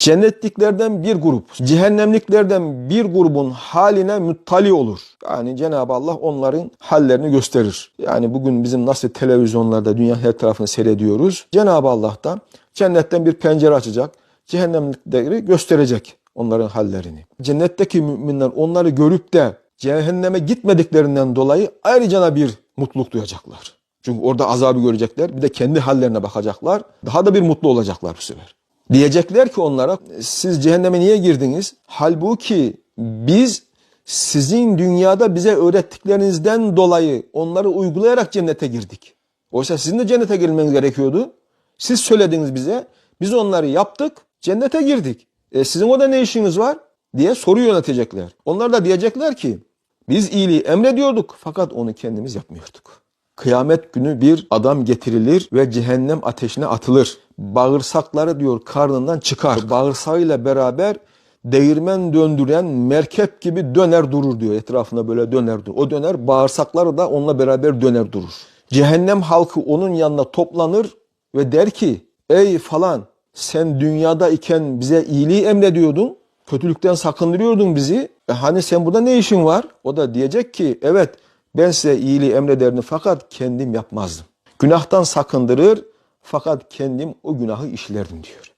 Cennetliklerden bir grup, cehennemliklerden bir grubun haline müttali olur. Yani Cenab-ı Allah onların hallerini gösterir. Yani bugün bizim nasıl televizyonlarda dünya her tarafını seyrediyoruz. Cenab-ı Allah da cennetten bir pencere açacak, cehennemlikleri gösterecek onların hallerini. Cennetteki müminler onları görüp de cehenneme gitmediklerinden dolayı ayrıca bir mutluluk duyacaklar. Çünkü orada azabı görecekler. Bir de kendi hallerine bakacaklar. Daha da bir mutlu olacaklar bu sefer. Diyecekler ki onlara siz cehenneme niye girdiniz? Halbuki biz sizin dünyada bize öğrettiklerinizden dolayı onları uygulayarak cennete girdik. Oysa sizin de cennete girmeniz gerekiyordu. Siz söylediniz bize. Biz onları yaptık. Cennete girdik. E sizin orada ne işiniz var? diye soru yönetecekler. Onlar da diyecekler ki biz iyiliği emrediyorduk fakat onu kendimiz yapmıyorduk. Kıyamet günü bir adam getirilir ve cehennem ateşine atılır. Bağırsakları diyor karnından çıkar. Bağırsağıyla beraber değirmen döndüren merkep gibi döner durur diyor. Etrafında böyle döner durur. O döner bağırsakları da onunla beraber döner durur. Cehennem halkı onun yanına toplanır ve der ki ey falan sen dünyada iken bize iyiliği emrediyordun. Kötülükten sakındırıyordun bizi. E hani sen burada ne işin var? O da diyecek ki evet ben size iyiliği emrederdim fakat kendim yapmazdım. Günahtan sakındırır fakat kendim o günahı işlerdim diyor.